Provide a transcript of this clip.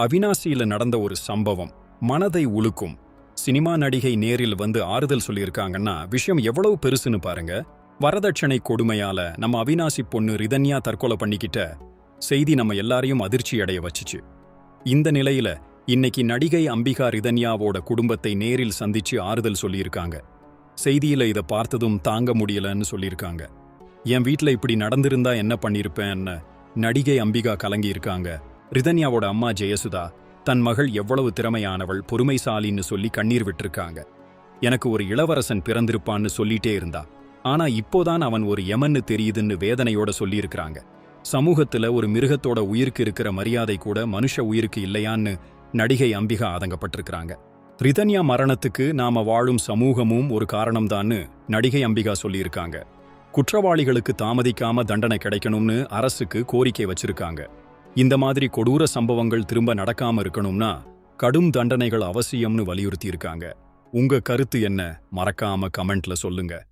அவினாசியில நடந்த ஒரு சம்பவம் மனதை உலுக்கும். சினிமா நடிகை நேரில் வந்து ஆறுதல் சொல்லியிருக்காங்கன்னா விஷயம் எவ்வளவு பெருசுன்னு பாருங்க. வரதட்சணை கொடுமையால நம்ம அவினாசி பொண்ணு ரிதன்யா தற்கொலை பண்ணிக்கிட்ட செய்தி நம்ம எல்லாரையும் அதிர்ச்சி அடைய வச்சுச்சு. இந்த நிலையில இன்னைக்கு நடிகை அம்பிகா ரிதன்யாவோட குடும்பத்தை நேரில் சந்திச்சு ஆறுதல் சொல்லியிருக்காங்க. செய்தியில இத பார்த்ததும் தாங்க முடியலன்னு சொல்லியிருக்காங்க. என் வீட்ல இப்படி நடந்திருந்தா என்ன பண்ணியிருப்பேன்னு நடிகை அம்பிகா கலங்கியிருக்காங்க. ரிதன்யாவோட அம்மா ஜெயசுதா தன் மகள் எவ்வளவு திறமையானவள் பொறுமைசாலின்னு சொல்லி கண்ணீர் விட்டிருக்காங்க. எனக்கு ஒரு இளவரசன் பிறந்திருப்பான்னு சொல்லிட்டே இருந்தா. ஆனா இப்போதான் அவன் ஒரு எமன்னு தெரியுதுன்னு வேதனையோட சொல்லியிருக்கிறாங்க. சமூகத்துல ஒரு மிருகத்தோட உயிருக்கு இருக்கிற மரியாதை கூட மனுஷ உயிருக்கு இல்லையான்னு நடிகை அம்பிகா ஆதங்கப்பட்டிருக்கிறாங்க. ரிதன்யா மரணத்துக்கு நாம வாழும் சமூகமும் ஒரு காரணம்தான்னு நடிகை அம்பிகா சொல்லியிருக்காங்க. குற்றவாளிகளுக்கு தாமதிக்காம தண்டனை கிடைக்கணும்னு அரசுக்கு கோரிக்கை வச்சிருக்காங்க. இந்த மாதிரி கொடூர சம்பவங்கள் திரும்ப நடக்காம இருக்கணும்னா கடும் தண்டனைகள் அவசியம்னு வலியுறுத்தி இருக்காங்க உங்க கருத்து என்ன? மறக்காம கமெண்ட்ல சொல்லுங்க.